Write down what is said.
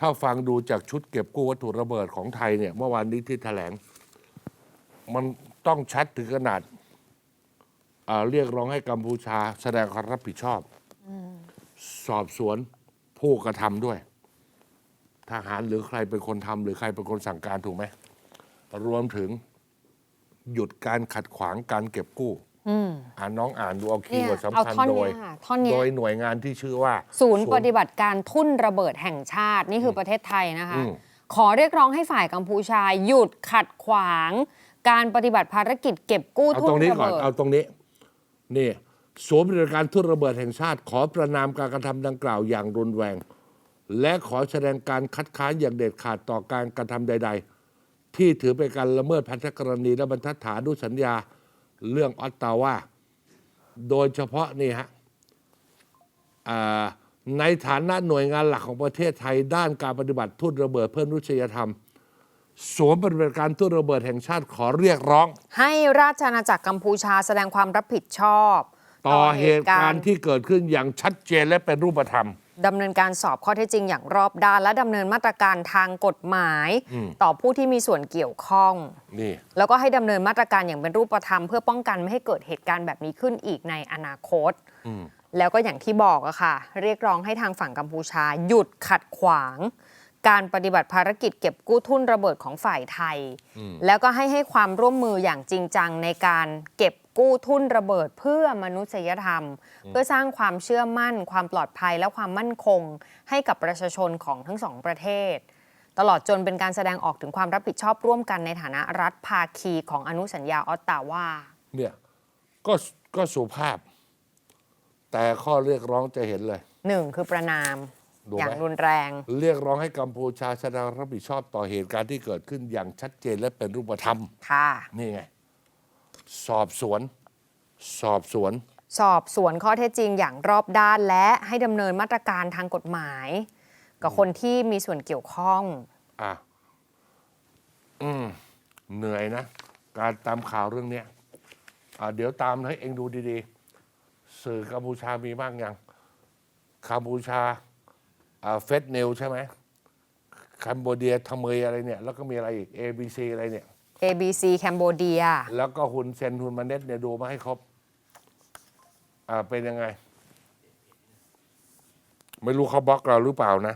ถ้าฟังดูจากชุดเก็บกู้วัตถุระเบิดของไทยเนี่ย เมื่อวานนี้ที่แถลง มันต้องชัดถึงขนาดอ่าเรียกร้องให้กัมพูชา แสดงความรับผิดชอบ สอบสวนผู้กระทำด้วย ทหารหรือใครเป็นคนทำหรือใครเป็นคนสั่งการถูกไหม รวมถึงหยุดการขัดขวางการเก็บกู้ อืมอ่านน้องอ่านดูเอาคีย์เนี่ยเวิร์ดสำเอาคัญท่อนโดเนี้ยยค่ะท่อนเนี้โดยยหน่วยงานที่ชื่อว่า ศูนย์ปฏิบัติการทุ่นระเบิดแห่งชาตินี่คือประเทศไทยนะคะอืมขอเรียกร้องให้ฝ่ายกัมพูชาหยุดขัดขวาง การปฏิบัติภารกิจเก็บกู้เอาทุ่ตรนงนี้ระก่อนเบิดเอาตรงนี้นี่ศูนย์ปฏิบัติการทุ่นระเบิดแห่งชาติ ขอประนามการกระทำดังกล่าวอย่างรุนแรง และขอแสดงการคัดค้านอย่างเด็ดขาดต่อการกระทำใด ๆ ที่ถือเป็นการละเมิดพันธกรณีและบรรทัดฐานอนุสัญญา เรื่องออตตาวาโดยเฉพาะนี่ฮะในฐานะหน่วยงานหลักของประเทศไทย ด้านการปฏิบัติทุ่นระเบิดเพื่อมนุษยธรรมศูนปฏิบัติการทุ่นระเบิดแห่งชาติขอเรียกร้อง ให้ราชอาณาจักรกัมพูชาแสดงความรับผิดชอบ ต่อเหตุการณ์ที่เกิดขึ้นอย่างชัดเจนและเป็นรูปธรรม ดำเนินการสอบข้อเท็จจริงอย่างรอบด้าน และดำเนินมาตรการทางกฎหมาย อืม ต่อผู้ที่มีส่วนเกี่ยวข้อง นี่ แล้วก็ให้ดำเนินมาตรการอย่างเป็นรูปธรรม เพื่อป้องกันไม่ให้เกิดเหตุการณ์แบบนี้ขึ้นอีกในอนาคต อืม แล้วก็อย่างที่บอกอะค่ะ เรียกร้องให้ทางฝั่งกัมพูชา หยุดขัดขวาง การปฏิบัติภารกิจเก็บกู้ทุนระเบิดของฝ่ายไทย แล้วก็ให้ให้ความร่วมมืออย่างจริงจังในการเก็บกู้ทุนระเบิดเพื่อมนุษยธรรม เพื่อสร้างความเชื่อมั่น ความปลอดภัยและความมั่นคง ให้กับประชาชนของทั้งสองประเทศ ตลอดจนเป็นการแสดงออกถึงความรับผิดชอบร่วมกันในฐานะรัฐภาคีของอนุสัญญาออตตาวาเนี่ยก็ก็สุภาพ แต่ข้อเรียกร้องจะเห็นเลยหนึ่งคือประนามดูไหม อย่างรุนแรง เรียกร้องให้กัมพูชาแสดงรับผิดชอบต่อเหตุการณ์ที่เกิดขึ้นอย่างชัดเจนและเป็นรูปธรรม ค่ะ นี่ไง สอบสวน สอบสวน สอบสวนข้อเท็จจริงอย่างรอบด้านและให้ดำเนินมาตรการทางกฎหมาย กับคนที่มีส่วนเกี่ยวข้อง อะ อืม เหนื่อยนะ การตามข่าวเรื่องเนี้ยอะเดี๋ยวตามให้เองดูดีๆ สื่อกัมพูชามีบ้างยังกัมพูชาอ่า เฟสเนลใช่ไหมคัมโบเดียทำเมยอะไรเนี่ย แล้วก็มีอะไรอีก ABC อะไรเนี่ย ABC แคนโบเดีย แล้วก็หุนเซนหุนมาเน็ตเนี่ยดูมาให้ครบ อ่าเป็นยังไง ไม่รู้เขาบล็อกเราหรือเปล่านะ